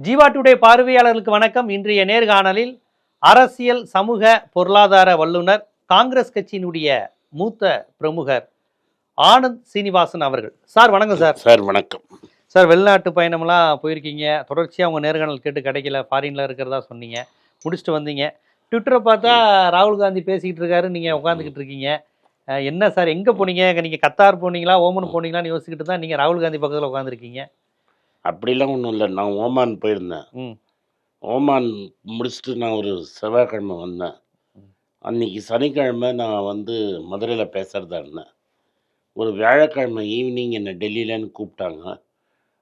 Jeeva today பார்வையாளர்களுக்கு வணக்கம். இன்றைய நேர்காணலில் அரசியல் சமூக பொருளாதார வல்லுனர் காங்கிரஸ் கட்சியினுடைய மூத்த பிரமுகர் ஆனந்த் சீனிவாசன் அவர்கள். சார் வணக்கம் சார். சார் வணக்கம். சார் வெளிநாட்டு பயணம்லாம் போயிருக்கீங்க. தொடர்ச்சியாக உங்கள் நேர்காணல் கேட்டு கிடைக்கல. ஃபாரினில் இருக்கிறதா சொன்னீங்க. முடிச்சுட்டு வந்தீங்க. ட்விட்டரை பார்த்தா ராகுல் காந்தி பேசிக்கிட்டு இருக்காரு. நீங்கள் உட்காந்துக்கிட்டு இருக்கீங்க. என்ன சார் எங்கே போனீங்க? நீங்கள் கத்தார் போனீங்களா? ஓமன் போனீங்களான்னு யோசிச்சுக்கிட்டு தான் நீங்கள் ராகுல் காந்தி பக்கத்தில் உட்காந்துருக்கீங்க அப்படிலாம் ஒன்றும் இல்லை. நான் ஓமான் போயிருந்தேன். ஓமான் முடிச்சுட்டு நான் ஒரு செவ்வாய்க்கிழமை வந்தேன். அன்னைக்கு சனிக்கிழமை நான் வந்து மதுரையில் பேசுகிறதா இருந்தேன். ஒரு வியாழக்கிழமை ஈவினிங் என்னை டெல்லியிலன்னு கூப்பிட்டாங்க.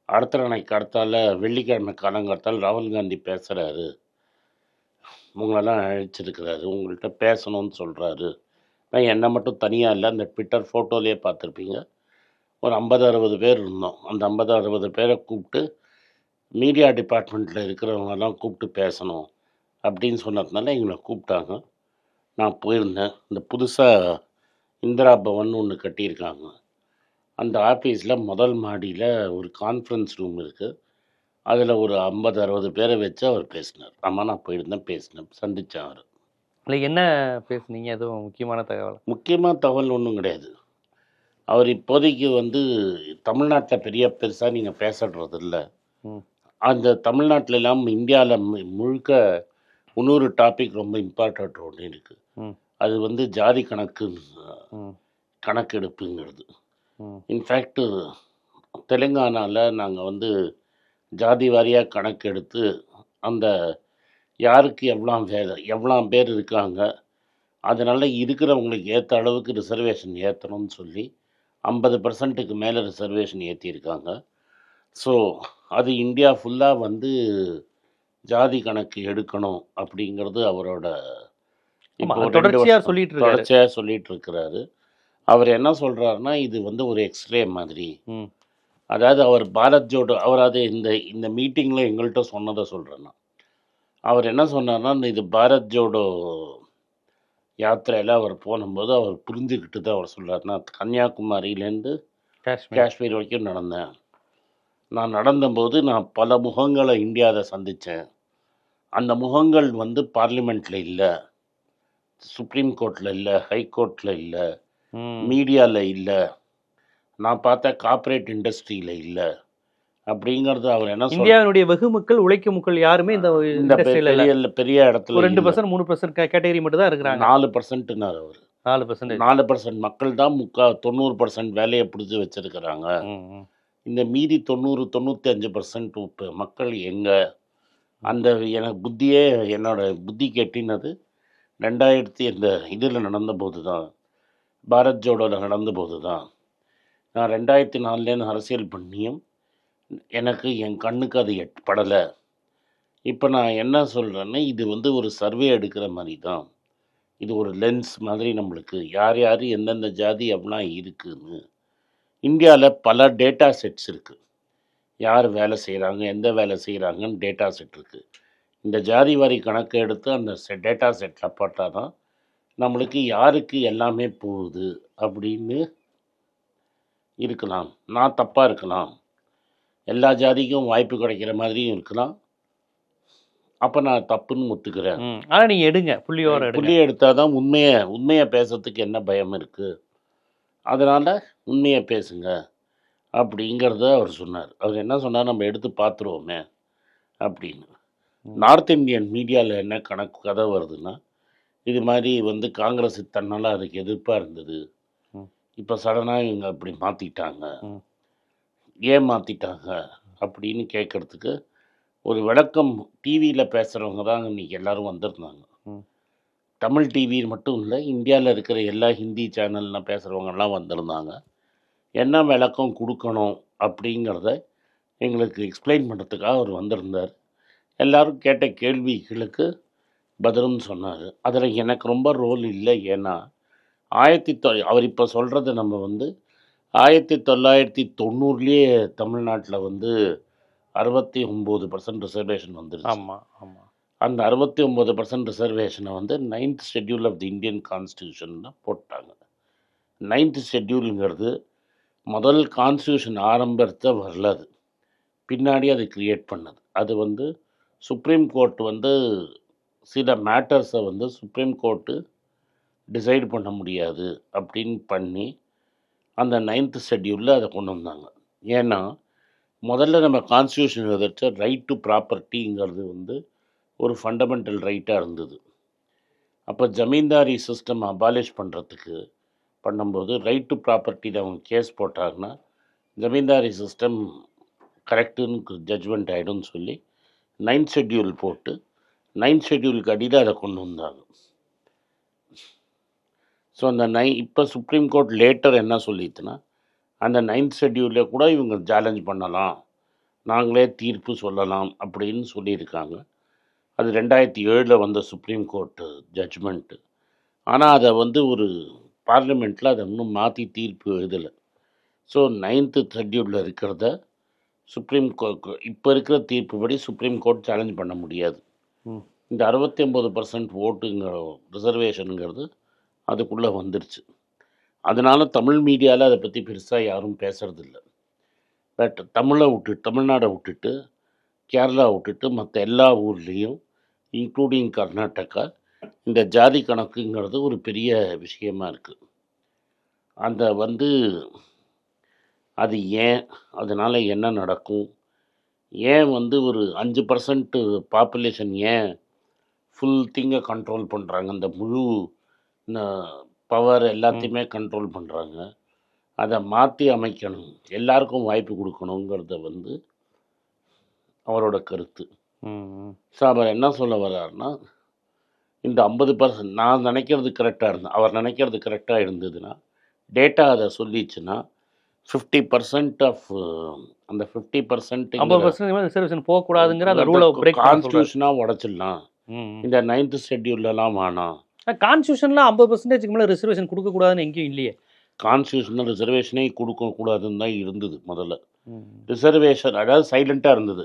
அடுத்த நாளைக்கு அடுத்தால வெள்ளிக்கிழமை காலங்காத்தால் ராகுல் காந்தி பேசுகிறாரு உங்களெல்லாம் அழைச்சிருக்கிறாரு. உங்கள்கிட்ட பேசணும்னு சொல்கிறாரு நான் என்னை மட்டும் தனியாக இல்லை அந்த ட்விட்டர் ஃபோட்டோலேயே பார்த்துருப்பீங்க. ஒரு ஐம்பது அறுபது பேர் இருந்தோம். அந்த ஐம்பது அறுபது பேரை கூப்பிட்டு மீடியா டிபார்ட்மெண்ட்டில் இருக்கிறவங்கெல்லாம் கூப்பிட்டு பேசணும் அப்படின்னு சொன்னதுனால எங்களை கூப்பிட்டாங்க. நான் போயிருந்தேன். இந்த புதுசாக இந்திரா பவன் ஒன்று கட்டியிருக்காங்க. அந்த ஆஃபீஸில் முதல் மாடியில் ஒரு கான்ஃபரன்ஸ் ரூம் இருக்குது அதில் ஒரு ஐம்பது அறுபது பேரை வச்சு அவர் பேசினார். ஆமாம் நான் போயிருந்தேன் பேசினேன் சந்தித்தேன் அவர். இல்லை என்ன பேசுனீங்க? எதுவும் முக்கியமான தகவல்? முக்கியமாக தகவல் ஒன்றும் கிடையாது. அவர் இப்போதைக்கு வந்து தமிழ்நாட்டில் பெரிய பெருசாக நீங்கள் பேசுறது இல்லை. அந்த தமிழ்நாட்டில் இல்லாமல் இந்தியாவில் முழுக்க இன்னொரு டாபிக் ரொம்ப இம்பார்ட்டண்ட் ஒன்று இருக்குது. அது வந்து ஜாதி கணக்கு கணக்கெடுப்புங்கிறது. ம். இன்ஃபேக்ட்டு தெலுங்கானாவில் நாங்கள் வந்து ஜாதி வாரியாக கணக்கெடுத்து அந்த யாருக்கு எவ்வளோ வேலை எவ்வளோ பேர் இருக்காங்க அதனால் இருக்கிறவங்களுக்கு ஏற்ற அளவுக்கு ரிசர்வேஷன் ஏற்றணும்னு சொல்லி ஐம்பது பர்சன்ட்டுக்கு மேலே ரிசர்வேஷன் ஏற்றிருக்காங்க ஸோ அது இந்தியா ஃபுல்லாக வந்து ஜாதி கணக்கு எடுக்கணும் அப்படிங்கிறது அவரோட ஆமா, இப்போ ரெண்டு தொடர்ச்சியா வருஷம் சொல்லிட்டு. தொடர்ச்சியாக சொல்லிட்டு இருக்கிறாரு அவர் என்ன சொல்கிறாருன்னா இது வந்து ஒரு எக்ஸ்ரே மாதிரி. அதாவது அவர் பாரத் ஜோடோ அவர் அது இந்த இந்த மீட்டிங்கில் எங்கள்கிட்ட சொன்னதை சொல்கிறேன் நான். அவர் என்ன சொன்னார்னா இந்த இது பாரத் ஜோடோ யாத்திரையில் அவர் போனும்போது அவர் புரிஞ்சுக்கிட்டு தான் அவர் சொல்கிறார் நான் கன்னியாகுமரியிலேருந்து காஷ்மீர். வரைக்கும் நடந்தேன். நான் நடந்தபோது நான் பல முகங்களை இந்தியாவில் சந்தித்தேன் அந்த முகங்கள் வந்து பார்லிமெண்ட்டில் இல்லை. சுப்ரீம் கோர்ட்டில் இல்லை ஹை கோர்ட்டில் இல்லை. மீடியாவில் இல்லை. நான் பார்த்த கார்ப்பரேட் இண்டஸ்ட்ரியில் இல்லை. அப்படிங்கிறது அவர் என்ன இந்தியாவினுடைய வெகு மக்கள் உழைக்கும் மக்கள் யாருமே இந்த இந்த பெரிய பெரிய இடத்துல ரெண்டு. பர்சன்ட் மூணு பர்சன்ட் கேட்டகரி மட்டும் தான் இருக்கிறாங்க. நாலு பர்சன்ட்னார் அவர். நாலு பர்சன்டேஜ் நாலு பர்சன்ட் மக்கள் தான் முக்கா தொண்ணூறு பர்சன்ட் வேலையை பிடிச்சி வச்சிருக்கிறாங்க. இந்த மீதி தொண்ணூறு தொண்ணூற்றி அஞ்சு பர்சன்ட் மக்கள் எங்கே? அந்த எனக்கு புத்தியே என்னோட புத்தி கெட்டினது ரெண்டாயிரத்தி இந்த இதில் நடந்தபோது தான் பாரத் ஜோடோவில் நடந்தபோது தான் நான் ரெண்டாயிரத்தி நாலுலேருந்து அரசியல் பண்ணியும் எனக்கு என் கண்ணுக்கு அது எட் படலை. இப்போ நான் என்ன சொல்கிறேன்னா இது வந்து ஒரு சர்வே எடுக்கிற மாதிரி தான். இது ஒரு லென்ஸ் மாதிரி நம்மளுக்கு. யார் யார் எந்தெந்த ஜாதி எவ்வளோ இருக்குதுன்னு இந்தியாவில் பல டேட்டா செட்ஸ் இருக்குது யார் வேலை செய்கிறாங்க எந்த வேலை செய்கிறாங்கன்னு டேட்டா செட் இருக்குது இந்த ஜாதி வாரி கணக்கு எடுத்து அந்த டேட்டா செட்டில் போட்டால் தான் நம்மளுக்கு யாருக்கு எல்லாமே போகுது அப்படின்னு இருக்கலாம். நான் தப்பாக இருக்கலாம். எல்லா ஜாதிக்கும் வாய்ப்பு கிடைக்கிற மாதிரியும் இருக்கலாம். அப்போ நான் தப்புன்னு ஒத்துக்கிறேன் ம். ஆனா நீங்க எடுங்க. புள்ளியோர புள்ளி எடுத்தால் தான் உண்மையை உண்மையை பேசுறதுக்கு என்ன பயம் இருக்குது அதனால் உண்மையை பேசுங்க அப்படிங்கிறத அவர் சொன்னார். அவர் என்ன சொன்னார்? நம்ம எடுத்து பார்த்துருவோமே அப்படின்னு. நார்த் இந்தியன் மீடியாவில் என்ன கணக்கு கதை வருதுன்னா இது மாதிரி வந்து காங்கிரஸ் தன்னால் அதுக்கு எதிர்ப்பாக இருந்தது. இப்போ சடனாக இவங்க அப்படி மாற்றிட்டாங்க ம். ஏன் மாற்றிட்டாங்க அப்படின்னு கேட்குறதுக்கு ஒரு விளக்கம் டிவியில் பேசுகிறவங்க தான் இன்னைக்கு எல்லாரும் வந்திருந்தாங்க. தமிழ் டிவி மட்டும் இல்லை இந்தியாவில் இருக்கிற எல்லா ஹிந்தி சேனலில் பேசுகிறவங்கெல்லாம் வந்திருந்தாங்க என்ன விளக்கம் கொடுக்கணும் அப்படிங்கிறத எங்களுக்கு எக்ஸ்பிளைன் பண்ணுறதுக்காக அவர் வந்திருந்தார் எல்லாரும் கேட்ட கேள்விகளுக்கு பதிலும் சொன்னார் அதில் எனக்கு ரொம்ப ரோல் இல்லை ஏன்னா ஆயிரத்தி தொ அவர் இப்போ சொல்கிறத நம்ம வந்து ஆயிரத்தி தொள்ளாயிரத்தி தொண்ணூறுலேயே தமிழ்நாட்டில் வந்து அறுபத்தி ஒம்பது பர்சன்ட் ரிசர்வேஷன் வந்துருச்சு. ஆமா ஆமா. அந்த அறுபத்தி ஒம்பது பர்சன்ட் ரிசர்வேஷனை வந்து ninth schedule of the Indian constitution போட்டாங்க. நைன்த் ஷெட்யூலுங்கிறது முதல் கான்ஸ்டியூஷன் ஆரம்பத்தை வரல அது பின்னாடி அது கிரியேட் பண்ணது. அது வந்து சுப்ரீம் கோர்ட் வந்து சில மேட்டர்ஸை வந்து சுப்ரீம் கோர்ட்டு டிசைட் பண்ண முடியாது அப்படின்னு பண்ணி அந்த நைன்த் ஷெட்யூலில் அதை கொண்டு வந்தாங்க. ஏன்னா முதல்ல நம்ம கான்ஸ்டியூஷன் எழுதச்ச ரைட் டு ப்ராப்பர்ட்டிங்கிறது வந்து ஒரு ஃபண்டமெண்டல் ரைட்டாக இருந்தது. அப்போ ஜமீன்தாரி சிஸ்டம் அபாலிஷ் பண்ணுறதுக்கு பண்ணும்போது ரைட் டு ப்ராப்பர்ட்டியில் அவங்க கேஸ் போட்டாங்கன்னா ஜமீன்தாரி சிஸ்டம் கரெக்டுன்னு ஜட்ஜ்மெண்ட் ஆகிடும்னு சொல்லி நைன்த் ஷெட்யூல் போட்டு நைன்த் ஷெட்யூலுக்கு அடியில் அதை கொண்டு வந்தாங்க. ஸோ அந்த நை இப்போ சுப்ரீம் கோர்ட் லேட்டர் என்ன சொல்லிட்டுனா அந்த நைன்த் ஷெட்யூலில் கூட இவங்க சேலஞ்ச் பண்ணலாம். நாங்களே தீர்ப்பு சொல்லலாம் அப்படின்னு சொல்லியிருக்காங்க. அது ரெண்டாயிரத்தி ஏழில் வந்த சுப்ரீம் கோர்ட்டு ஜட்ஜ்மெண்ட்டு ஆனால் அதை வந்து ஒரு பார்லிமெண்ட்டில் அதை இன்னும் மாற்றி தீர்ப்பு எழுதலை. ஸோ நைன்த்து ஷெட்யூலில் இருக்கிறத சுப்ரீம் கோர்ட் இப்போ இருக்கிற தீர்ப்புப்படி சுப்ரீம் கோர்ட் சேலஞ்ச் பண்ண முடியாது. இந்த அறுபத்தி ஒம்பது பர்சன்ட் ஓட்டுங்கிற ரிசர்வேஷனுங்கிறது அதுக்குள்ளே வந்துருச்சு. அதனால் தமிழ் மீடியாவில் அதை பற்றி பெருசாக யாரும் பேசுறதில்ல. பட் தமிழை விட்டு தமிழ்நாடை விட்டுட்டு கேரளா விட்டுட்டு மற்ற எல்லா ஊர்லேயும் இன்க்ளூடிங் கர்நாடகா இந்த ஜாதி கணக்குங்கிறது ஒரு பெரிய விஷயமா இருக்குது அந்த வந்து அது ஏன் அதனால் என்ன நடக்கும்? ஏன் வந்து ஒரு அஞ்சு பர்சன்ட்டு பாப்புலேஷன் ஏன் ஃபுல் திங்கை கண்ட்ரோல் பண்ணுறாங்க அந்த முழு பவர் எல்லாத்தையுமே கண்ட்ரோல் பண்ணுறாங்க அதை மாற்றி அமைக்கணும். எல்லாருக்கும் வாய்ப்பு கொடுக்கணுங்கிறத வந்து அவரோட கருத்து. ஸோ அவர் என்ன சொல்ல வர்றாருன்னா இந்த ஐம்பது பர்சன்ட் நான் நினைக்கிறது கரெக்டாக இருந்தேன் அவர் நினைக்கிறது கரெக்டாக இருந்ததுன்னா டேட்டா அதை சொல்லிச்சுன்னா ஃபிஃப்டி பர்சன்ட் ஆஃப் அந்த ஃபிஃப்டி பர்சன்ட் ஐம்பது பர்சன்ட் ரிசர்வேஷன் போகக்கூடாதுங்கிற அந்த ரூலை கான்ஸ்டியூஷனாக உடச்சிடலாம். இந்த நைன்த் ஷெட்யூல்லலாம் வேணாம். கான்ஸ்டியூஷன்ல ஐம்பது பர்சன்டேஜ்க்கு மேலே ரிசர்வேஷன் கொடுக்கக்கூடாதுன்னு எங்கேயும் இல்லையே. கான்ஸ்டியூஷனில் ரிசர்வேஷனே கொடுக்கக்கூடாதுன்னு தான் இருந்தது முதல்ல. ரிசர்வேஷன் அதாவது சைலண்ட்டாக இருந்தது.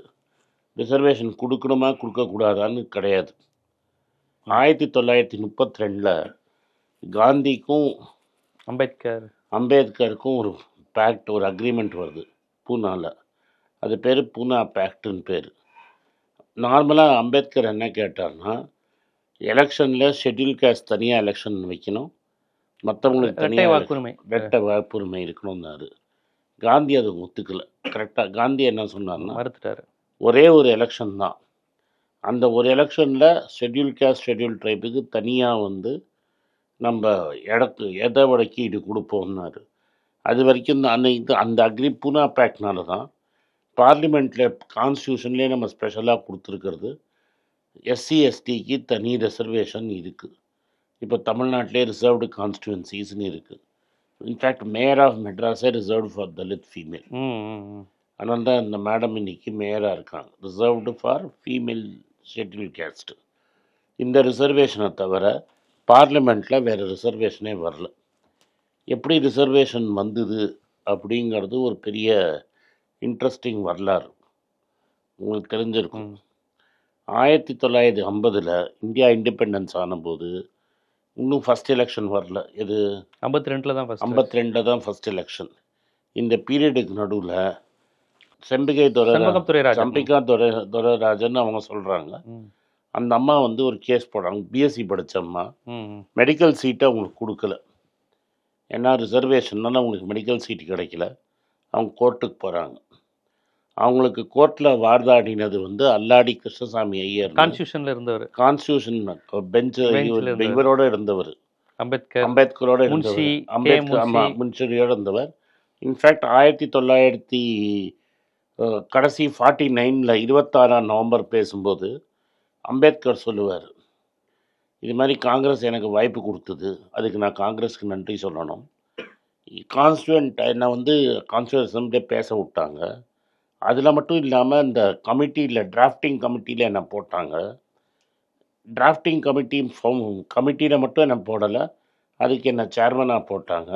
ரிசர்வேஷன் கொடுக்கணுமா கொடுக்கக்கூடாதான்னு கிடையாது. ஆயிரத்தி தொள்ளாயிரத்தி முப்பத்தி ரெண்டில் காந்திக்கும் அம்பேத்கர். அம்பேத்கருக்கும் ஒரு பேக்ட் ஒரு அக்ரிமெண்ட் வருது பூனாவில் அது பேர் பூனா பேக்ட்டுன்னு பேர். நார்மலாக அம்பேத்கர் என்ன கேட்டார்னா எலெக்ஷனில் ஷெட்யூல் கேஸ்ட் தனியாக எலெக்ஷன் வைக்கணும். மற்றவங்களுக்கு தனியாக வாக்குரிமை வெட்ட வாக்குரிமை இருக்கணும்னாரு. காந்தி அதை ஒத்துக்கல. கரெக்டாக காந்தி என்ன சொன்னார்னா மறுத்துட்டாரு. ஒரே ஒரு எலெக்ஷன் தான். அந்த ஒரு எலெக்ஷனில் ஷெட்யூல் கேஸ்ட் ஷெட்யூல் ட்ரைபுக்கு தனியாக வந்து நம்ம இடத்து எதை வடக்கி இது கொடுப்போம்னாரு. அது வரைக்கும் இது அந்த அக்ரி பூனா பேக்னால தான் பார்லிமெண்ட்டில் கான்ஸ்டியூஷன்லேயே நம்ம ஸ்பெஷலாக கொடுத்துருக்கிறது. எஸ்சி எஸ்டிக்கு தனி ரிசர்வேஷன் இருக்குது இப்போ தமிழ்நாட்டிலே ரிசர்வ்டு கான்ஸ்டியூன்சிஸ்னு இருக்குது இன்ஃபேக்ட் மேயர் ஆஃப் மெட்ராஸே ரிசர்வ்டு ஃபார் தலித் ஃபீமேல். அதனால தான் இந்த மேடம் இன்னைக்கு மேயராக இருக்காங்க. Reserved for female schedule caste இந்த ரிசர்வேஷனை தவிர பார்லிமெண்ட்டில் வேறு ரிசர்வேஷனே வரல. எப்படி ரிசர்வேஷன் வந்தது அப்படிங்கிறது ஒரு பெரிய இன்ட்ரெஸ்டிங் வரலாறு. உங்களுக்கு தெரிஞ்சிருக்கும். ஆயிரத்தி தொள்ளாயிரத்தி ஐம்பதில் இந்தியா இண்டிபெண்டன்ஸ் ஆனபோது இன்னும் ஃபஸ்ட் எலெக்ஷன் வரல. இது ஐம்பத்தி ரெண்டுல தான் ஐம்பத்தி ரெண்டில் தான் ஃபஸ்ட் எலெக்ஷன் இந்த பீரியடுக்கு நடுவில் செம்பிகை துரைராஜன். சம்பிகா துரை துரைராஜன் அவங்க சொல்கிறாங்க அந்த அம்மா வந்து ஒரு கேஸ் போடுறாங்க. பிஎஸ்சி படிச்ச அம்மா. மெடிக்கல் சீட்டை அவங்களுக்கு கொடுக்கல. ஏன்னா ரிசர்வேஷன்னால அவங்களுக்கு மெடிக்கல் சீட் கிடைக்கல. அவங்க கோர்ட்டுக்கு போகிறாங்க அவங்களுக்கு கோர்ட்டில் வாதாடினது வந்து அல்லாடி கிருஷ்ணசாமி ஐயர். கான்ஸ்டியூஷன்ல இருந்தவர். Constitution bench. இவரோட இருந்தவர். அம்பேத்கர் அம்பேத்கரோட இருந்தவர். அம்பேத்கர் ஆமாம் முன்ஷி. முன்ஷியோட இருந்தவர். இன்ஃபேக்ட் ஆயிரத்தி தொள்ளாயிரத்தி கடைசி ஃபார்ட்டி நைனில் இருபத்தாறாம் நவம்பர் பேசும்போது அம்பேத்கர் சொல்லுவார் இது மாதிரி காங்கிரஸ் எனக்கு வாய்ப்பு கொடுத்தது. அதுக்கு நான் காங்கிரஸ்க்கு நன்றி சொல்லணும். கான்ஸ்டுவன்ட் என்னை வந்து கான்ஸ்டுவன்ட் அசம்பிளே பேச விட்டாங்க. அதில் மட்டும் இல்லாமல் இந்த கமிட்டியில் டிராஃப்டிங் கமிட்டியில் என்னை போட்டாங்க? டிராஃப்டிங் கமிட்டி ஃபார்ம் கமிட்டியில் மட்டும் என்னை போடலை. அதுக்கு என்னை சேர்மனாக போட்டாங்க.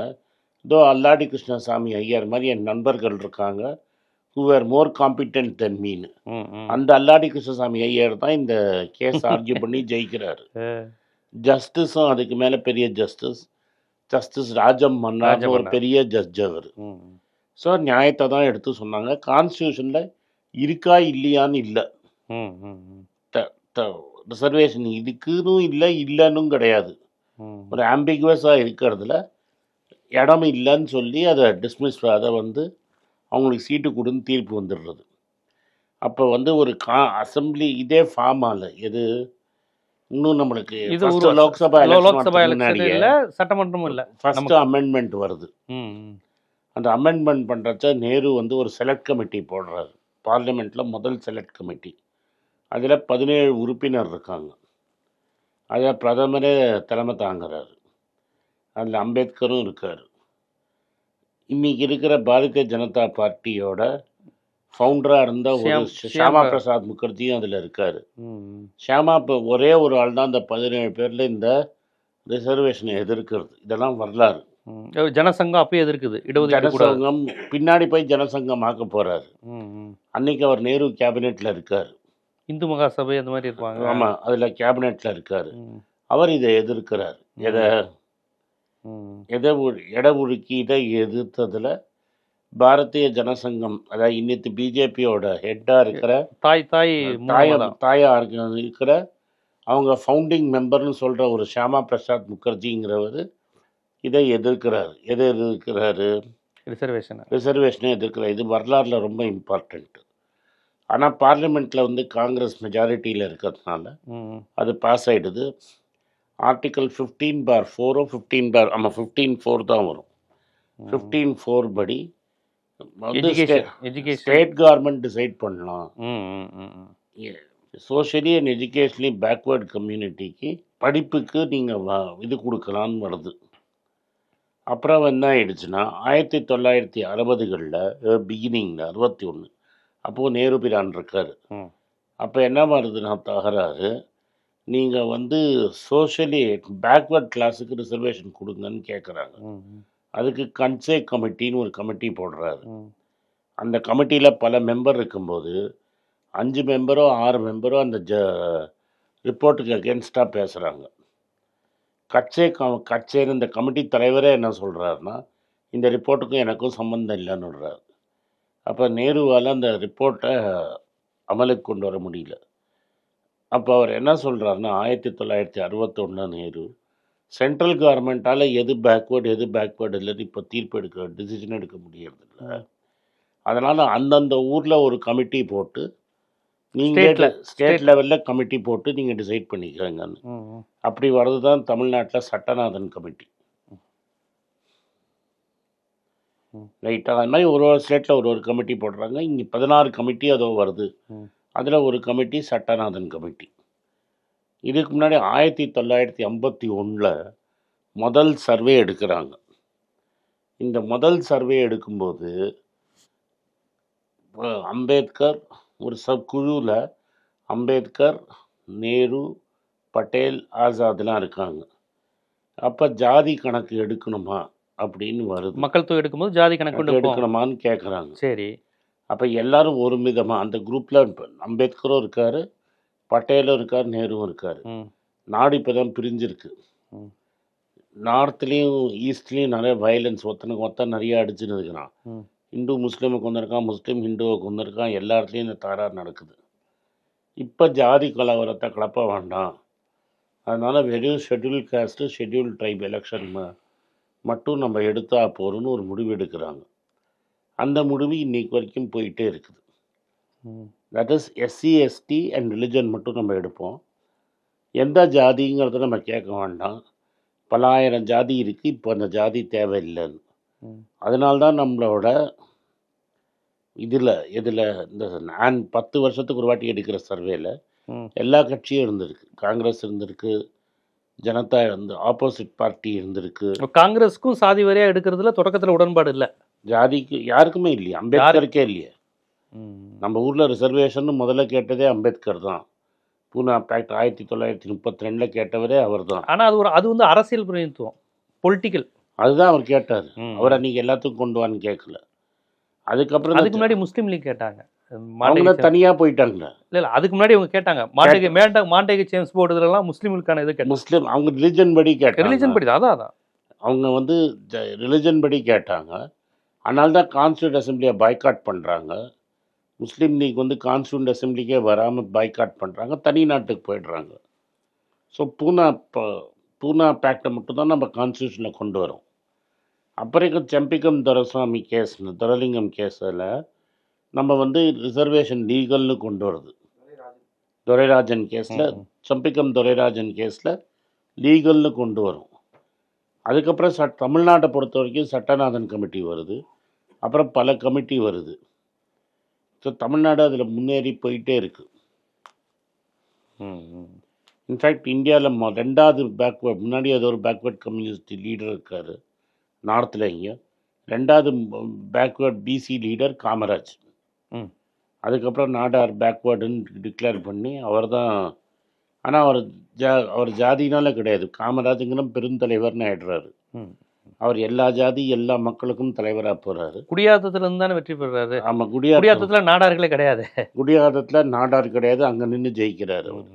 இதோ அல்லாடி கிருஷ்ணசாமி ஐயர் மாதிரி என் நண்பர்கள் இருக்காங்க. Who were more competent than me. அந்த அல்லாடி கிருஷ்ணசாமி ஐயர் தான் இந்த கேஸ் ஆர்கியூ பண்ணி ஜெயிக்கிறாரு. ஜஸ்டிஸும் அதுக்கு மேலே பெரிய ஜஸ்டிஸ் ஜஸ்டிஸ் ராஜம் மன்னார் ஒரு. பெரிய ஜட்ஜ் அவர். ஸோ நியாயத்தை தான் எடுத்து சொன்னாங்க. கான்ஸ்டியூஷனில் இருக்கா இல்லையான்னு இல்லை. ரிசர்வேஷன் இதுக்குன்னு இல்லை இல்லைன்னும் கிடையாது. ஒரு ஆம்பிகுவஸாக இருக்கிறதுல இடம் இல்லைன்னு சொல்லி அதை டிஸ்மிஸ் அதை வந்து அவங்களுக்கு சீட்டு கொடுன்னு தீர்ப்பு வந்துடுறது. அப்போ வந்து ஒரு கா அசம்பிளி இதே ஃபார்ம் ஆகல எது? இன்னும் நம்மளுக்கு இது லோக்சபா லோக்சபா முன்னாடியே இல்ல சட்டமன்றமும் இல்ல. ஃபர்ஸ்ட் அமெண்ட்மெண்ட் வருது. அந்த அமெண்ட்மெண்ட் பண்ணுறச்ச நேரு வந்து ஒரு செலக்ட் கமிட்டி போடுறாரு. பார்லிமெண்ட்டில் முதல் செலக்ட் கமிட்டி அதில் பதினேழு உறுப்பினர் இருக்காங்க. அதில் பிரதமரே தலைமை தாங்குறாரு. அதில் அம்பேத்கரும் இருக்கார். இன்னைக்கு இருக்கிற பாரதிய ஜனதா பார்ட்டியோட ஃபவுண்டராக இருந்த ஒரு ஷியாம்- பிரசாத் முகர்ஜியும் அதில் இருக்கார். ஷியாமா இப்போ ஒரே ஒரு ஆள் தான் அந்த பதினேழு பேரில் இந்த ரிசர்வேஷனை எதிர்க்கிறது. இதெல்லாம் வரலாறு. ஜனசங்கம் அப்பயே எதிர்க்குது. இடஒதுக்கீடு பின்னாடி போய் ஜனசங்கம் ஆக்க போறாரு. அன்னைக்கு அவர் நேரு கேபினெட்ல இருக்காரு. இந்து மகாசபை அந்த மாதிரி இருப்பாங்க. ஆமா அதுல கேபினெட்ல இருக்காரு. அவர் இதை எதிர்க்கிறார். எதை? எதை இட ஒதுக்கீடை எதிர்த்ததுல பாரதிய ஜனசங்கம் அதாவது இன்னித்து பிஜேபியோட ஹெட்டா இருக்கிற தாய் தாய் தாய. தாயா இருக்க- இருக்கிற அவங்க ஃபவுண்டிங் மெம்பர்னு சொல்ற ஒரு ஷியாமா பிரசாத் முகர்ஜிங்கிறவர் இதை எதிர்க்கிறார். எதை எதிர்க்கிறாரு? ரிசர்வேஷன் ரிசர்வேஷனை எதிர்க்கிறார். இது வரலாறுல ரொம்ப இம்பார்ட்டண்ட் ஆனால் பார்லிமெண்ட்டில் வந்து காங்கிரஸ் மெஜாரிட்டியில் இருக்கிறதுனால அது பாஸ் ஆயிடுது. Article fifteen bar four fifteen bar ஆமாம் ஃபிஃப்டீன் ஃபோர் தான் வரும். ஃபிஃப்டீன் ஃபோர் படி வந்து education education state government decide பண்ணலாம். சோஷியலி அண்ட் எஜுகேஷனலி பேக்வேர்ட் கம்யூனிட்டிக்கு படிப்புக்கு நீங்கள் இது கொடுக்கலான்னு வருது. அப்புறம் என்ன ஆயிடுச்சுன்னா ஆயிரத்தி தொள்ளாயிரத்தி அறுபதுகளில் பிகினிங்கில் அறுபத்தி ஒன்று அப்போது நேரு பிரான் இருக்கார். அப்போ என்ன வருதுன்னா தகராறு நீங்கள் வந்து சோஷியலி பேக்வேர்ட் கிளாஸுக்கு ரிசர்வேஷன் கொடுங்கன்னு கேட்குறாங்க அதுக்கு கன்சே கமிட்டின்னு ஒரு கமிட்டி போடுறாரு. அந்த கமிட்டியில் பல மெம்பர் இருக்கும்போது அஞ்சு மெம்பரோ ஆறு மெம்பரோ அந்த ஜ ரிப்போர்ட்டுக்கு அகேன்ஸ்டாக பேசுகிறாங்க கட்சே க கட்சேன்னு இந்த கமிட்டி தலைவரே என்ன சொல்கிறாருன்னா இந்த ரிப்போர்ட்டுக்கும் எனக்கும் சம்மந்தம் இல்லைன்னு அப்போ நேருவால் அந்த ரிப்போர்ட்டை அமலுக்கு கொண்டு வர முடியல. அப்போ அவர் என்ன சொல்கிறாருன்னா ஆயிரத்தி தொள்ளாயிரத்தி அறுபத்தொன்று நேரு சென்ட்ரல் கவர்மெண்ட்டால் எது பேக்வேர்டு எது பேக்வேர்டு இல்லைன்னு இப்போ தீர்ப்பு எடுக்க டிசிஷன் எடுக்க முடியறதில்ல. அதனால் அந்தந்த ஊரில் ஒரு கமிட்டி போட்டு நீங்கள் ஸ்டேட். லெவலில் கமிட்டி போட்டு நீங்கள் டிசைட் பண்ணிக்கிறங்கன்னு அப்படி வர்றது தான் தமிழ்நாட்டில் சட்டநாதன் கமிட்டி. ரைட்டாக அது மாதிரி ஒரு ஒரு ஸ்டேட்டில் ஒரு ஒரு கமிட்டி போடுறாங்க. இங்கே பதினாறு கமிட்டி அதோ வருது. அதில் ஒரு கமிட்டி சட்டநாதன் கமிட்டி இதுக்கு முன்னாடி ஆயிரத்தி தொள்ளாயிரத்தி ஐம்பத்தி ஒன்றில் முதல் சர்வே எடுக்கிறாங்க. இந்த முதல் சர்வே எடுக்கும்போது அம்பேத்கர் ஒரு சப்குழுவில் அம்பேத்கர் நேரு பட்டேல் ஆசாத்லாம் இருக்காங்க. அப்போ ஜாதி கணக்கு எடுக்கணுமா அப்படின்னு வருது. மக்கள் தொகை எடுக்கும்போது ஜாதி கணக்கு எடுக்கணுமான்னு கேட்குறாங்க சரி. அப்போ எல்லாரும் ஒரு விதமாக அந்த குரூப்பில் அம்பேத்கரும் இருக்கார் பட்டேலும் இருக்கார் நேருவும் இருக்கார். நாடு இப்போ தான் பிரிஞ்சிருக்கு. நார்த்லேயும் ஈஸ்ட்லேயும் நிறைய வயலன்ஸ் ஒருத்தனுக்கு ஒருத்தன் நிறைய அடிச்சுன்னு இருக்கிறான். இந்து முஸ்லீமை கொண்டிருக்கான் முஸ்லீம் ஹிந்துவை கொண்டிருக்கான் எல்லா இடத்துலையும் இந்த தகராறு நடக்குது. இப்போ ஜாதி கலவரத்தை கிளப்ப வேண்டாம். அதனால் வெறும் schedule caste schedule tribe election மட்டும் நம்ம எடுத்தா போகிறோன்னு ஒரு முடிவு எடுக்கிறாங்க. அந்த முடிவு இன்னைக்கு வரைக்கும் போயிட்டே இருக்குது. That is SC ST and religion மட்டும் நம்ம எடுப்போம். எந்த ஜாதிங்கிறத நம்ம கேட்க வேண்டாம். பலாயிரம் ஜாதி இருக்குது இப்போ அந்த ஜாதி தேவையில்லைன்னு. அதனால்தான் நம்மளோட இதில் இதில் இந்த நான் பத்து வருஷத்துக்கு ஒரு வாட்டி எடுக்கிற சர்வேல எல்லா கட்சியும் இருந்திருக்கு. காங்கிரஸ் இருந்திருக்கு ஜனதா இருந்து ஆப்போசிட் பார்ட்டி இருந்திருக்கு. காங்கிரஸுக்கும் சாதி வரையா எடுக்கிறதுல தொடக்கத்துல உடன்பாடு இல்ல. ஜாதிக்கு யாருக்குமே இல்லையா அம்பேத்கருக்கே இல்லையே. நம்ம ஊரில் ரிசர்வேஷன் முதல்ல கேட்டதே அம்பேத்கர் தான். பூனா பேக்ட் ஆயிரத்தி தொள்ளாயிரத்தி முப்பத்தி ரெண்டில் கேட்டவரே அவர் தான் ஆனா அது ஒரு அது வந்து அரசியல் பிரதிநிதித்துவம் பொலிட்டிக்கல் அதுதான் அவர் கேட்டார். அவர் அன்னைக்கு எல்லாத்துக்கும் கொண்டு வான்னு கேட்கல அதுக்கப்புறம் அதுக்கு தான் முன்னாடி முஸ்லீம் லீக் கேட்டாங்க. அவங்க தனியாக போயிட்டாங்க இல்ல இல்ல அதுக்கு முன்னாடி அவங்க கேட்டாங்க. மாண்டேக மேண்டா மாண்டேக சேம்ஸ் போர்டு இதெல்லாம் முஸ்லீம்களுக்கான இது கேட்டாங்க. முஸ்லீம் அவங்க ரிலிஜன் படி கேட்டாங்க. ரிலிஜன் படி தான் அதான் அதான். அவங்க வந்து ரிலிஜன் படி கேட்டாங்க. அதனால தான் கான்ஸ்டியூட் அசம்பிளியை பாய்காட் பண்ணுறாங்க முஸ்லீம் லீக் வந்து கான்ஸ்டியூண்ட் அசெம்பிளிக்கே வராமல் பாய்காட் பண்ணுறாங்க தனி நாட்டுக்கு போயிடுறாங்க. ஸோ பூனா பூனா பேக்டை மட்டும்தான் நம்ம கான்ஸ்டியூஷனில் கொண்டு வரோம். அப்புறம் செம்பிக்கம் துரசாமி கேஸ் துரலிங்கம் கேஸில் நம்ம வந்து ரிசர்வேஷன் லீகல்னு கொண்டு வருது. துரைராஜன் கேஸில். சம்பிக்கம் துரைராஜன் கேஸில் லீகல்னு கொண்டு வரும். அதுக்கப்புறம் சட் தமிழ்நாட்டை பொறுத்த வரைக்கும் சட்டநாதன் கமிட்டி வருது. அப்புறம் பல கமிட்டி வருது. ஸோ தமிழ்நாடு அதில் முன்னேறி போயிட்டே இருக்கு. ம், ம். இன்ஃபேக்ட் இந்தியாவில் ரெண்டாவது பேக்வேர்ட் முன்னாடி அது ஒரு பேக்வேர்ட் கம்யூனிஸ்ட் லீடர் இருக்கார். நார்த்தில் இங்கே ரெண்டாவது பேக்வேர்ட் பிசி லீடர் காமராஜ். அதுக்கப்புறம் நாடார் பேக்வேர்டுன்னு டிக்ளேர் பண்ணி அவர் தான் ஆனால் அவர் ஜா அவர் ஜாதினால கிடையாது. காமராஜுங்கிற பெருந்தலைவர்னு ஆயிடுறாரு. அவர் எல்லா ஜாதி எல்லா மக்களுக்கும் தலைவராக போகிறாரு குடியாத்தத்துல இருந்து தானே வெற்றி பெறாரு ஆமாம் குடியாத்தம். குடியாத்தத்துல நாடார்களே கிடையாது. குடியாத்தத்தில் நாடார் கிடையாது அங்கே நின்று ஜெயிக்கிறார் அவர்.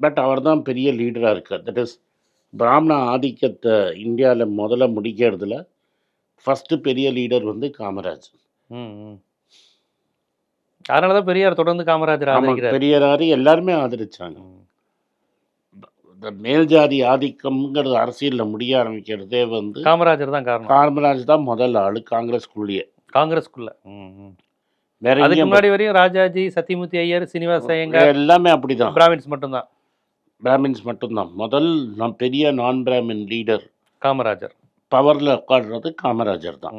பட் அவர் தான் பெரிய லீடராக இருக்கார். தட் இஸ் பிராமண ஆதிக்கத்தை இந்தியாவில் முதல்ல முடிக்கிறதுல ஃபஸ்ட்டு பெரிய லீடர் வந்து காமராஜ். ம். அதனாலதான் பெரியார் தொடர்ந்து காமராஜர் பெரியாரி எல்லாருமே ஆதரிச்சாங்க. இந்த மேல் ஜாதி ஆதிக்கம்ங்கிறது அரசியலில் முடிய ஆரம்பிக்கிறதே வந்து காமராஜர் தான் காரணம். காமராஜ் தான் முதல் ஆளு காங்கிரஸ்குள்ளேயே. காங்கிரஸ்குள்ள. வேற முன்னாடி வரையும் ராஜாஜி சத்தியமூர்த்தி ஐயர் சீனிவாச ஐயங்கார் எல்லாமே அப்படிதான். பிராமின்ஸ் மட்டும்தான். பிராமின்ஸ் மட்டும்தான். முதல் நான் பெரிய நான் பிராமின் லீடர் காமராஜர். பவரில் உட்காடுறது காமராஜர் தான்.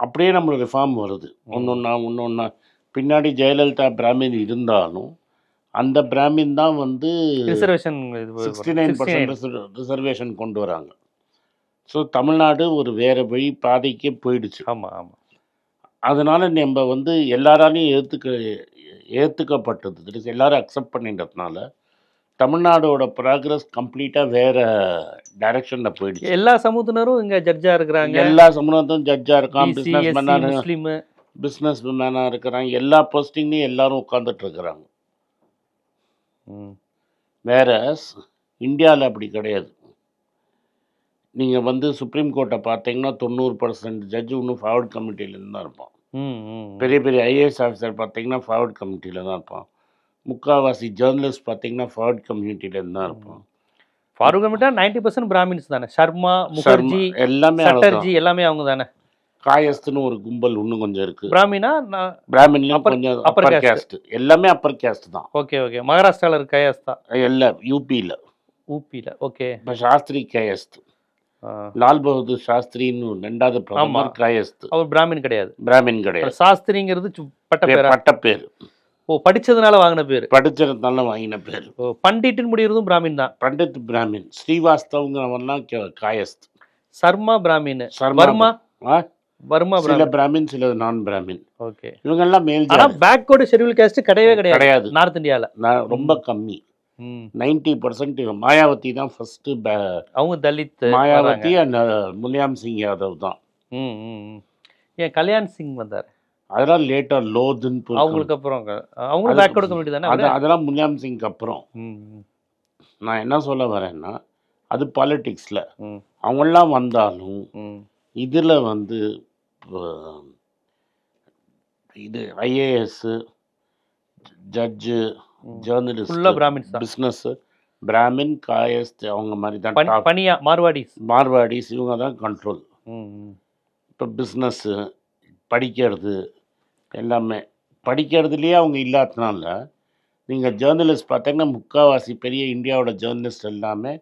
அப்படியே நம்மளுக்கு ரிஃபார்ம் வருது. ஒன்றொன்னா ஒன்றொன்னா பின்னாடி ஜெயலலிதா பிராமின் இருந்தாலும் அந்த பிராமின் தான் வந்து ரிசர்வேஷன் சிக்ஸ்டி நைன் 69. ரிசர்வேஷன் கொண்டு வராங்க. ஸோ தமிழ்நாடு ஒரு வேற வழி பாதைக்கே போயிடுச்சு. ஆமா ஆமா. அதனால நம்ம வந்து எல்லாராலையும் ஏற்றுக்க ஏற்றுக்கப்பட்டது எல்லாரும் அக்செப்ட் பண்ணிட்டதுனால தமிழ்நாடோட ப்ராக்ரஸ் கம்ப்ளீட்டாக வேற டைரக்ஷனில் போயிடுச்சு. எல்லா சமூகத்தினரும் இங்க ஜட்ஜா இருக்கிறாங்க. எல்லா சமூகத்தும் ஜட்ஜாக இருக்கான் பிஸ்னஸ் மேனாக முஸ்லீம் பிஸ்னஸ் மேனாக இருக்கிறான் எல்லா போஸ்டிங்லையும் எல்லாரும் உட்காந்துட்டு இருக்கிறாங்க. வேற இந்தியாவில் அப்படி கிடையாது. நீங்கள் வந்து சுப்ரீம் கோர்ட்டை பார்த்தீங்கன்னா தொண்ணூறு பர்சன்ட் ஜட்ஜு இன்னும் ஃபார்வர்ட் கமிட்டியிலேருந்து தான் இருப்பான். பெரிய பெரிய ஐஏஎஸ் ஆஃபீஸர் பார்த்தீங்கன்னா ஃபார்வர்ட் கமிட்டியில் தான் இருப்பான். முக்கால்வாசி ஜேர்னலிஸ்ட் பார்த்தீங்கன்னா ஃபார்வர்ட் கம்யூனிட்டியிலேருந்து தான் இருப்பான் ஃபாரூக் கமிட்டா நைன்டி பர்சன்ட் பிராமின்ஸ் தானே. சர்மா முகர்ஜி எல்லாமே. சட்டர்ஜி எல்லாமே அவங்க தானே. காயஸ்துன்னு ஒரு கும்பல் இன்னும் கொஞ்சம் இருக்கு. பிராமினா Upper- கொஞ்சம் அப்பர். கேஸ்ட் எல்லாமே அப்பர் கேஸ்ட் தான். ஓகே ஓகே மகாராஷ்டிரால இருக்க கயாஸ்தா எல்லாம் யூபியில் ஊபியில் ஓகே இப்போ சாஸ்திரி கேயஸ்த் லால் பகதூர் சாஸ்திரின்னு ரெண்டாவது பிரதமர். காயஸ்த் அவர் பிராமின் கிடையாது. பிராமின் கிடையாது. சாஸ்திரிங்கிறது சு- பட்ட பேரா? பட்ட பேர். ஓ படிச்சதுனால வாங்கின பேரு? படிச்சதுனால வாங்கின பேர். ஓ பண்டிட்னு முடியறதும் பிராமின் தான். பண்டித் பிராமின். ஸ்ரீவாஸ்தவங்கிறவன்லாம் காயஸ்த். சர்மா பிராமின். வர்மா? வர்மா சில பிராமின்? சில நான் பிராமின். ஓகே. இவங்கெல்லாம் மேல் ஆனா ஜாதி. பேக்வர்டு ஷெட்யூல் கேஸ்ட் கிடையவே கிடையாது. கிடையாது. நார்த் இந்தியால நான் ரொம்ப கம்மி. நைன்டி பர்சன்ட் மாயாவதி தான் ஃபர்ஸ்ட் அவங்க தலித் மாயாவதி அண்ட் முலாயம் சிங் யாதவ் தான். ஏன் கல்யாண் சிங் வந்தார்? அதெல்லாம் லேட்டர் லோதுன்னு அவங்களுக்கு அப்புறம் அவங்களும் பேக்வர்டு கமிட்டி தானே அது அதெல்லாம் முலாயம் சிங்க்கு அப்புறம். நான் என்ன சொல்ல வரேன்னா அது பாலிட்டிக்ஸில் ம், அவங்கெல்லாம் வந்தாலும். இதில் வந்து இது ஐஏஎஸ்ஸு ஜட்ஜு. ஜேர்னலிஸ்ட் ஃபுல்லா பிராமின்ஸ் தான். பிஸ்னஸ் பிராமின் காயஸ்த் அவங்க மாதிரி தான் பனியா மார்வாடிஸ். மார்வாடிஸ் இவங்க தான் கண்ட்ரோல். இப்போ பிஸ்னஸ்ஸு படிக்கிறது எல்லாமே படிக்கிறதுலேயே அவங்க இல்லாதனால நீங்கள் ஜேர்னலிஸ்ட் பார்த்தீங்கன்னா முக்கால்வாசி பெரிய இந்தியாவோட ஜேர்னலிஸ்ட் எல்லாமே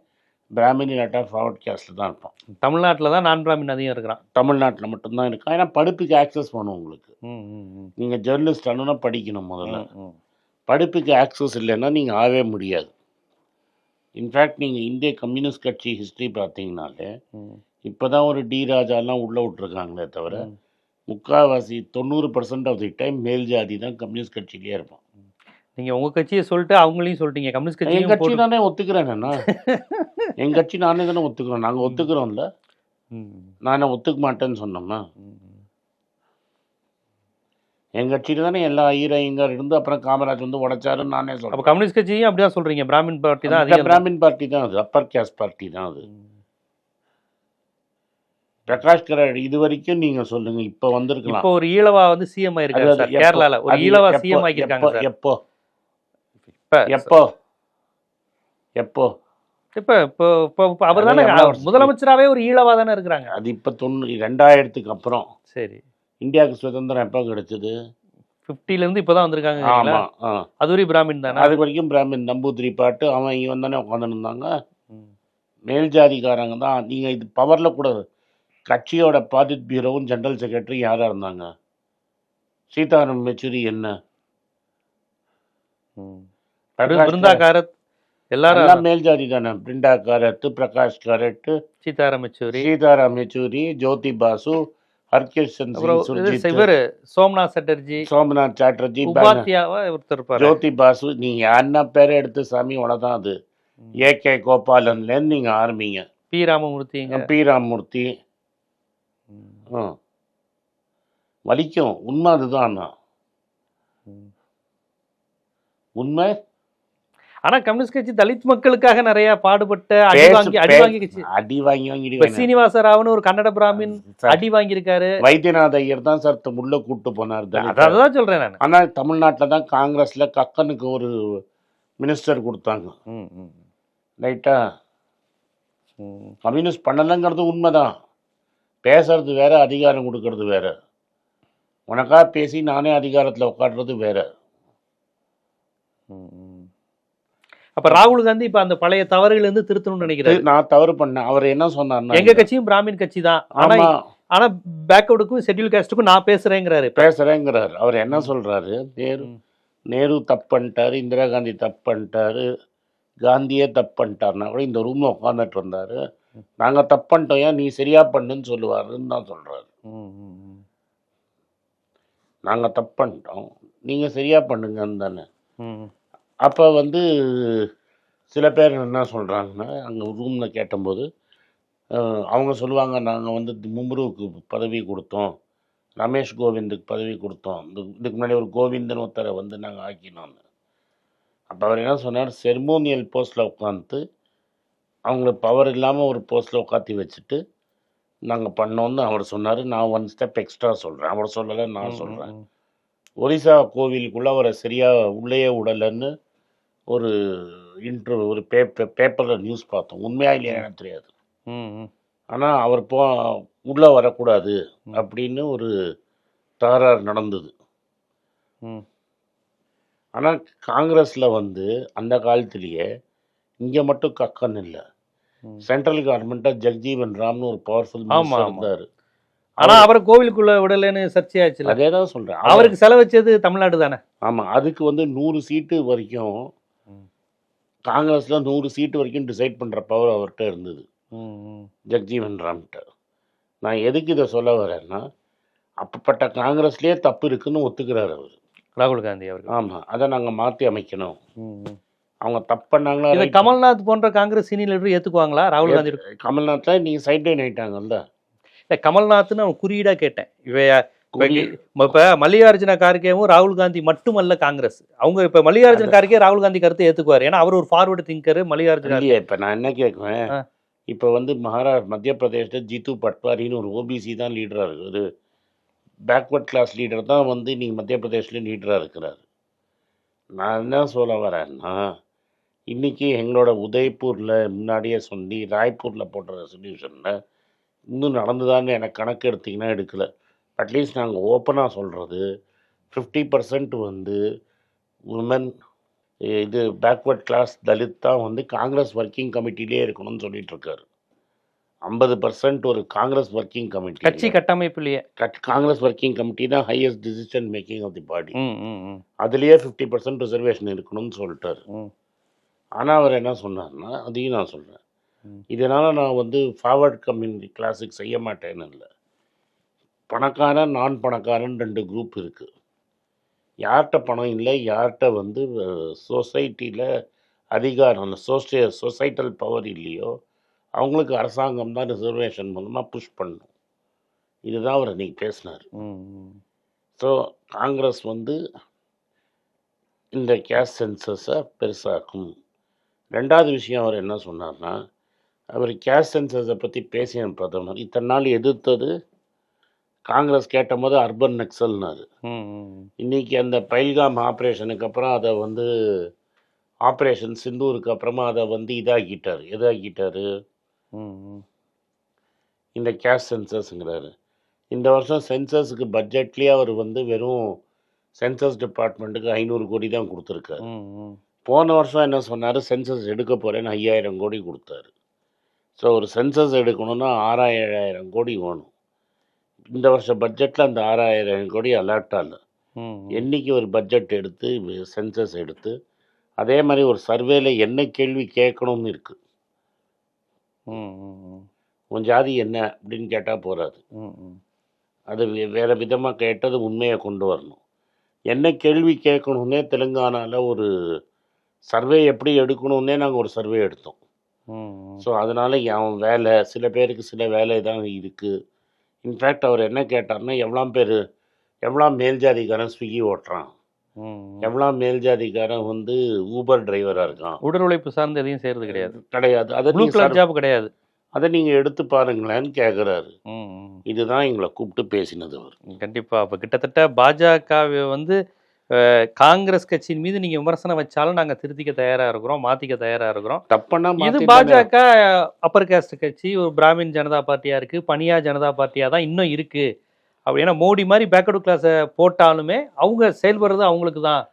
பிராமின் இல்லாட்டா ஃபார்வர்ட் கேஸ்டில் தான் இருப்பான் தமிழ்நாட்டுல தான் நான் பிராமின் அதிகம் இருக்கிறான் தமிழ்நாட்டில் மட்டும்தான் இருக்கான் ஏன்னா படிப்புக்கு ஆக்சஸ் பண்ணும் உங்களுக்கு. நீங்கள் ஜேர்னலிஸ்ட் ஆனோன்னா படிக்கணும் முதல்ல. படிப்புக்கு ஆக்சஸ் இல்லைன்னா நீங்கள் ஆகவே முடியாது இன்ஃபேக்ட் நீங்கள் இந்திய கம்யூனிஸ்ட் கட்சி ஹிஸ்ட்ரி பார்த்தீங்கனாலே. இப்போ தான் ஒரு டி ராஜாலாம் உள்ளே விட்ருக்காங்களே தவிர. முக்கால்வாசி தொண்ணூறு பர்சன்ட் ஆஃப் தி டைம் மேல் ஜாதி தான் கம்யூனிஸ்ட் கட்சியிலே இருப்பான் நீங்க உங்க கட்சியை சொல்லிட்டு அவங்களையும் சொல்லிட்டீங்க. கம்யூனிஸ்ட் என் கட்சியும் கட்சி தானே ஒத்துக்கிறேன் நான். என் கட்சி நானே தானே ஒத்துக்கிறோம் நாங்கள் ஒத்துக்கிறோம்ல. நான் என்ன ஒத்துக்க மாட்டேன்னு சொன்னோம்னா. என் கட்சியில தானே எல்லா ஈரையங்கார் இருந்து அப்புறம் காமராஜ் வந்து உடைச்சாருன்னு நானே சொல்றேன். கம்யூனிஸ்ட் கட்சியும் அப்படிதான் சொல்றீங்க. பிராமின் பார்ட்டி தான் பிராமின் பார்ட்டி தான் அது. அப்பர் கேஸ்ட் பார்ட்டி தான் அது. பிரகாஷ் கராட் இது வரைக்கும் நீங்க சொல்லுங்க இப்ப வந்திருக்கலாம். இப்போ ஒரு ஈழவா வந்து சிஎம் ஆயிருக்காரு அதாவது சார் கேரளால. ஒரு ஈழவா சிஎம் ஆக்கியிருக்காங்க எப்போ- சார். எப்போ? இப்ப எப்போ? எப்போ? இப்ப இப்போ இப்போ இப்போ அவர் தானே? முதலமைச்சராவே ஒரு ஈழவா தானே இருக்கிறாங்க. அது இப்ப தொண்ணூ ரெண்டாயிரத்துக்கு அப்புறம். சரி. இந்தியாவுக்கு சுதந்திரம் எப்போ கிடைச்சது? 50 ல இருந்து இப்பதான் வந்திருக்காங்க ஆமா ஆ. அதுவரி பிராமின் தானே? அது வரைக்கும் பிராமின் நம்பூதிரி பாட்டு அவன் இவன் தானே ம். மேல் ஜாதிக்காரங்க தான். நீங்க இது பவர்ல கூட கட்சியோட பாதித் பியூரோவும் ஜெனரல் செக்ரட்டரி யாரா இருந்தாங்க? சீதாராம் யெச்சூரி என்ன? பிருந்தா காரத். எல்லாரும் எல்லாம் மேல் ஜாதி தானே? பிருந்தா காரத் பிரகாஷ் காரட் சீதாராம் யெச்சூரி. சீதாராம் யெச்சூரி ஜோதி பாசு சுர்ஜித். இவரு சோம்நாத் சட்டர்ஜி. சோமநாத் சாட்டர்ஜி ஒருத்தர் ஜோதி பாசு நீங்க யாருன்னா பேரை எடுத்து சாமி உனதான் அது. ஏ கே கோபாலன்லேருந்து நீங்க ஆரம்பிங்க. பி ராமமூர்த்திங்க. பி ராமூர்த்தி ம். ஆ. வலிக்கும். உண்மை அதுதான். உண்மை? ஆனா கம்யூனிஸ்ட் கட்சி தலித் மக்களுக்காக நிறைய பாடுபட்ட அடி வாங்கி அடி வாங்கி கட்சி அடி வாங்கி வாங்கிடுவேன் சீனிவாச ராவன் ஒரு கன்னட பிராமின் அடி வாங்கியிருக்காரு. வைத்தியநாத ஐயர் தான் சார் உள்ள கூட்டு போனார் அதான் சொல்றேன் நான். ஆனா தமிழ்நாட்டுல தான் காங்கிரஸ்ல கக்கனுக்கு ஒரு மினிஸ்டர் கொடுத்தாங்க. ரைட்டா? கம்யூனிஸ்ட் பண்ணலங்கிறது உண்மைதான். பேசுறது வேற அதிகாரம் கொடுக்கறது வேற. உனக்கா பேசி நானே அதிகாரத்துல உட்காடுறது வேற. அப்ப ராகுல் காந்தி இப்ப அந்த பழைய தவறுகள் இருந்து திருத்தணும்னு நினைக்கிறாரு. நான் தவறு பண்ணேன். அவர் என்ன சொன்னார்னா எங்க கட்சியும் பிராமின் கட்சி தான். ஆனா ஆமா. ஆனா பேக்வர்டுக்கும் ஷெட்யூல் காஸ்டுக்கும் நான் பேசுறேங்கிறாரு பேசுறேங்கிறார். அவர் என்ன சொல்றாரு? நேரு. நேரு தப்பு பண்ணிட்டாரு இந்திரா காந்தி தப்பு பண்ணிட்டாரு காந்தியே தப்பு பண்ணிட்டாருன்னா கூட இந்த ரூம்ல உட்காந்துட்டு இருந்தாரு நாங்க தப்பு பண்ணிட்டோம் ஏன் நீ சரியா பண்ணுன்னு சொல்லுவாருன்னு தான் சொல்றாரு. நாங்க தப்பு பண்ணிட்டோம் நீங்க சரியா பண்ணுங்கன்னு தானே. அப்போ வந்து சில பேர் என்ன சொல்கிறாங்கன்னா அங்கே ரூமில் கேட்டபோது அவங்க சொல்லுவாங்க நாங்கள் வந்து மும்ருவுக்கு பதவி கொடுத்தோம் ரமேஷ் கோவிந்துக்கு பதவி கொடுத்தோம் இதுக்கு முன்னாடி ஒரு கோவிந்தன் ஒருத்தரை வந்து நாங்கள் ஆக்கினோம்னு. அப்போ அவர் என்ன சொன்னார் செர்மோனியல் போஸ்ட்டில் உட்காந்து அவங்கள பவர் இல்லாமல் ஒரு போஸ்ட்டில் உட்காத்தி வச்சுட்டு நாங்கள் பண்ணோம்னு அவர் சொன்னார். நான் ஒன் ஸ்டெப் எக்ஸ்ட்ரா சொல்கிறேன் அவர் சொல்லலை நான் சொல்கிறேன் ஒரிசா கோவிலுக்குள்ள அவரை சரியா உள்ளேயே விடலைன்னு ஒரு இன்ட்ரு ஒரு பேப்பர் பேப்பரில் நியூஸ் பார்த்தோம். உண்மையா இல்லையா எனக்கு தெரியாது. ஆனால் அவர் போ உள்ளே வரக்கூடாது அப்படின்னு ஒரு தகராறு நடந்தது. ஆனால் காங்கிரஸில் வந்து அந்த காலத்திலேயே இங்கே மட்டும் கக்கன் இல்லை. சென்ட்ரல் கவர்மெண்ட்டாக ஜெக்ஜீவன் ராம்னு ஒரு பவர்ஃபுல். இருந்தார். ஆனா அவரை கோவிலுக்குள்ள விடலைன்னு சர்ச்சையாச்சுல அதே தான் சொல்கிறேன் அவருக்கு செலவச்சது தமிழ்நாடு தானே? ஆமாம் அதுக்கு வந்து நூறு சீட்டு வரைக்கும். காங்கிரஸில் நூறு சீட்டு வரைக்கும் டிசைட் பண்ணுற பவர் அவர்கிட்ட இருந்தது. ஜக்ஜீவன் ராம்கிட்ட. நான் எதுக்கு இதை சொல்ல வரேன்னா அப்பப்பட்ட காங்கிரஸ்லேயே தப்பு இருக்குன்னு ஒத்துக்கிறார் அவர். ராகுல் காந்தி அவர்கள். ஆமாம் அதை நாங்கள் மாற்றி அமைக்கணும். அவங்க தப்பு பண்ணாங்களா இதை? கமல்நாத் போன்ற காங்கிரஸ் சீனியர் லீடர் ஏத்துக்குவாங்களா? ராகுல் காந்தி கமல்நாத்தில் நீங்கள் சைட் லைன் ஆயிட்டாங்கல்ல? இல்ல கமல்நாத்னு அவன் குறியீடா கேட்டேன். இவைய இப்ப மல்லிகார்ஜுன கார்கேவும் ராகுல் காந்தி மட்டுமல்ல காங்கிரஸ். அவங்க இப்ப மல்லிகார்ஜுன கார்கே ராகுல் காந்தி கருத்தை ஏத்துக்குவாரு. ஏன்னா அவர் ஒரு ஃபார்வர்டு திங்கர் மல்லிகார்ஜுன இப்போ நான் என்ன கேட்குவேன். இப்போ வந்து மகாரா மத்திய பிரதேசத்தில் ஜித்து பட்வாரின்னு ஒரு ஓபிசி தான் லீடராக இருக்குது. ஒரு பேக்வர்ட் கிளாஸ் லீடர் தான் வந்து நீங்கள் மத்திய பிரதேஷ்ல லீடராக இருக்கிறாரு. நான் என்ன சொல்ல வரேன்னா இன்னைக்கு எங்களோட உதய்பூரில் முன்னாடியே சொல்லி ராய்ப்பூரில் போட்ட ரெசல்யூஷனில் இன்னும் நடந்துதான்னு எனக்கு கணக்கு எடுத்தீங்கன்னா எடுக்கல. அட்லீஸ்ட் நாங்கள் ஓப்பனாக சொல்கிறது ஃபிஃப்டி பர்சன்ட் வந்து உமன் இது பேக்வர்ட் கிளாஸ் தலித் தான் வந்து காங்கிரஸ் ஒர்க்கிங் கமிட்டிலே இருக்கணும்னு சொல்லிட்டு இருக்காரு ஐம்பது பர்சன்ட் ஒரு காங்கிரஸ் ஒர்க்கிங் கட்சி கமிட்டி கட்டமைப்புலயே காங்கிரஸ் ஒர்க்கிங் கமிட்டி தான் highest decision making of the body அதுலேயே ஃபிஃப்டி பர்சன்ட் ரிசர்வேஷன் இருக்கணும்னு சொல்லிட்டாரு. ஆனால் அவர் என்ன சொன்னார்னா அதையும் நான் சொல்கிறேன். இதனால் நான் வந்து ஃபார்வர்ட் கம்யூனிட்டி கிளாஸுக்கு செய்ய மாட்டேன்னு இல்லை. பணக்காரன் நான் பணக்காரன் ரெண்டு குரூப் இருக்குது யார்கிட்ட பணம் இல்லை யார்கிட்ட வந்து சொசைட்டியில் அதிகாரம் சோசிய சொசைட்டல் பவர் இல்லையோ அவங்களுக்கு அரசாங்கம் தான் ரிசர்வேஷன் மூலமாக புஷ் பண்ணும். இதுதான் அவர் இன்னைக்கு பேசினார். ஸோ காங்கிரஸ் வந்து இந்த கேஸ் சென்சஸை பெருசாக்கும். ரெண்டாவது விஷயம் அவர் என்ன சொன்னார்னா அவர் கேஷ் சென்சஸை பற்றி பேசின பிரதமர். இத்தனை நாள் எதிர்த்தது காங்கிரஸ் கேட்டபோது அர்பன் நக்சல்னாரு. இன்னைக்கு அந்த பைல்காம் ஆப்ரேஷனுக்கு அப்புறம் அதை வந்து ஆப்ரேஷன் சிந்தூருக்கு அப்புறமா அதை வந்து ம் ம். இந்த கேஷ் சென்சஸ்ங்கிறாரு இந்த வருஷம் சென்சஸுக்கு பட்ஜெட்லேயே அவர் வந்து வெறும் சென்சஸ் டிபார்ட்மெண்ட்டுக்கு ஐநூறு கோடி தான் கொடுத்துருக்காரு. போன வருஷம் என்ன சொன்னார்? சென்சஸ் எடுக்க போகிறேன்னு ஐயாயிரம் கோடி கொடுத்தாரு. ஸோ ஒரு சென்சஸ் எடுக்கணும்னா ஆறாயிரம் கோடி வேணும். இந்த வருஷம் பட்ஜெட்டில் அந்த ஆறாயிரம் கோடி அலர்ட் ஆகல ம் ம் என்னைக்கு ஒரு பட்ஜெட் எடுத்து சென்சஸ் எடுத்து அதே மாதிரி ஒரு சர்வேல என்ன கேள்வி கேட்கணும்னு இருக்குது உன் ஜாதி என்ன அப்படின்னு கேட்டால் போகாது அது வேற விதமாக கேட்டது உண்மையை கொண்டு வரணும். என்ன கேள்வி கேட்கணுன்னே தெலுங்கானாவில் ஒரு சர்வே எப்படி எடுக்கணுன்னே நாங்கள் ஒரு சர்வே எடுத்தோம். ஸோ அதனால் அவன் வேலை சில பேருக்கு சில வேலை தான் இருக்குது இன்ஃபேக்ட் அவர் என்ன கேட்டார்னா எவ்வளோ பேர் எவ்வளோ மேல் ஜாதிக்காரன் ஸ்விக்கி ஓட்டுறான். எவ்வளோ மேல் ஜாதிக்காரன் வந்து ஊபர் டிரைவராக இருக்கான். உடல் உழைப்பு சார்ந்து எதையும் செய்யறது கிடையாது. கிடையாது. அதை ஜாப் கிடையாது. அதை நீங்கள் எடுத்து பாருங்களேன்னு கேட்குறாரு இதுதான் எங்களை கூப்பிட்டு பேசினது அவர். கண்டிப்பா. அப்ப கிட்டத்தட்ட பாஜக வந்து காங்கிரஸ் கட்சியின் மீது நீங்க விமர்சனம் வச்சாலும் நாங்க திருத்திக்க தயாரா இருக்கிறோம் மாத்திக்க தயாரா இருக்கிறோம். தப்பனா இது பாஜக அப்பர் காஸ்ட் கட்சி ஒரு பிராமின் ஜனதா பார்ட்டியா இருக்கு பனியா ஜனதா பார்ட்டியா தான் இன்னும் இருக்கு. ஏன்னா மோடி மாதிரி பேக்வர்டு கிளாஸை போட்டாலுமே அவங்க செயல்படுறது அவங்களுக்கு தான்.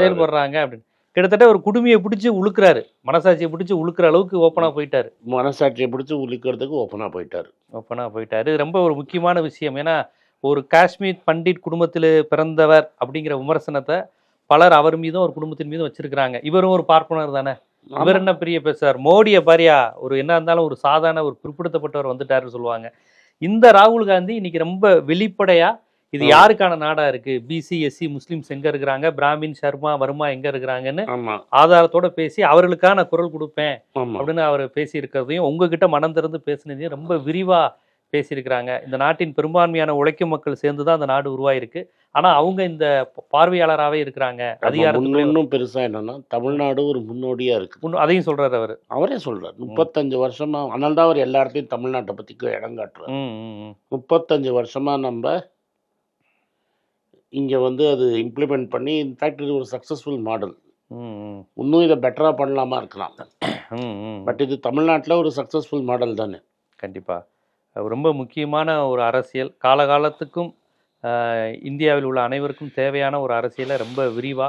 செயல்படுறாங்க அப்படின்னு. கிட்டத்தட்ட ஒரு குடுமையை பிடிச்சி உழுக்குறாரு. மனசாட்சியை பிடிச்சி உழுக்குற அளவுக்கு ஓப்பனா போயிட்டாரு. மனசாட்சியை பிடிச்சி உலிக்கிறதுக்கு ஓப்பனாக போயிட்டார். ஓப்பனாக போயிட்டாரு. ரொம்ப ஒரு முக்கியமான விஷயம். ஏன்னா ஒரு காஷ்மீர் பண்டிட் குடும்பத்தில் பிறந்தவர் அப்படிங்கிற விமர்சனத்தை பலர் அவர் மீதும் ஒரு குடும்பத்தின் மீதும் வச்சிருக்கிறாங்க. இவரும் ஒரு பார்ப்பனர் தானே? இவர் என்ன பெரிய பேசுறார் மோடியை பாரியா ஒரு என்ன இருந்தாலும் ஒரு சாதாரண ஒரு பிற்படுத்தப்பட்டவர் வந்துட்டாருன்னு சொல்லுவாங்க. இந்த ராகுல் காந்தி இன்னைக்கு ரொம்ப வெளிப்படையா இது. யாருக்கான நாடா இருக்கு? பிசி எஸ்சி முஸ்லிம்ஸ் எங்க இருக்கிறாங்க? பிராமின் சர்மா வர்மா எங்க இருக்கிறாங்கன்னு ஆதாரத்தோட பேசி அவர்களுக்கான குரல் கொடுப்பேன் அப்படின்னு அவர் பேசியிருக்கிறதையும் உங்ககிட்ட மனம் திறந்து பேசினதையும் ரொம்ப விரிவா பேசியிருக்கிறாங்க. இந்த நாட்டின் பெரும்பான்மையான உழைக்கும் மக்கள் சேர்ந்து தான் அந்த நாடு உருவாயிருக்கு. ஆனா அவங்க இந்த பார்வையாளராகவே இருக்கிறாங்க. அதிகாரத்துக்குள்ளே இன்னும் பெருசாக என்னன்னா தமிழ்நாடு ஒரு முன்னோடியாக இருக்குது உன்னு- அதையும் சொல்றாரு அவர். அவரே சொல்றார். முப்பத்தஞ்சு வருஷமா அதனால தான் அவர் எல்லா இடத்தையும் தமிழ்நாட்டை பற்றி இடம் காட்டுறாரு. முப்பத்தஞ்சு வருஷமா நம்ம இங்கே வந்து அது இம்ப்ளிமெண்ட் பண்ணி இன்ஃபேக்ட் இது ஒரு சக்ஸஸ்ஃபுல் மாடல். இன்னும் இதை பெட்டராக பண்ணலாமா இருக்கலாம். பட் இது தமிழ்நாட்டில் ஒரு சக்ஸஸ்ஃபுல் மாடல் தானே. கண்டிப்பா. அது ரொம்ப முக்கியமான ஒரு அரசியல். காலகாலத்துக்கும் இந்தியாவில் உள்ள அனைவருக்கும் தேவையான ஒரு அரசியலை ரொம்ப விரிவா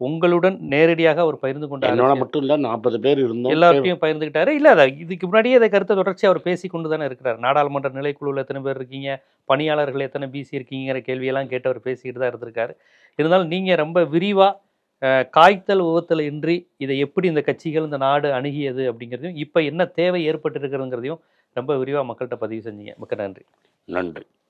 உங்களுடன் நேரடியாக அவர் பகிர்ந்து கொண்ட என்னோட அரசியல். மட்டும் இல்லை நாற்பது பேர் இருந்தோம். எல்லாத்தையும் பகிர்ந்துக்கிட்டாரு இல்ல அத இதுக்கு முன்னாடியே இதை கருத்தை தொடர்ச்சி அவர் பேசி கொண்டு தானே இருக்கிறார். நாடாளுமன்ற நிலைக்குழுவில் எத்தனை பேர் இருக்கீங்க? பணியாளர்கள் எத்தனை பிசி இருக்கீங்கிற கேள்வியெல்லாம் கேட்டு அவர் பேசிக்கிட்டு தான் இருந்திருக்காரு. இருந்தாலும் நீங்க ரொம்ப விரிவா அஹ், காய்த்தல் உவத்தல் இன்றி இதை எப்படி இந்த கட்சிகள் இந்த நாடு அணுகியது அப்படிங்கிறதையும் இப்போ என்ன தேவை ஏற்பட்டிருக்கிறதுங்கிறதையும் ரொம்ப விரிவாக மக்கள்கிட்ட பதிவு செஞ்சீங்க. மிக்க நன்றி. நன்றி.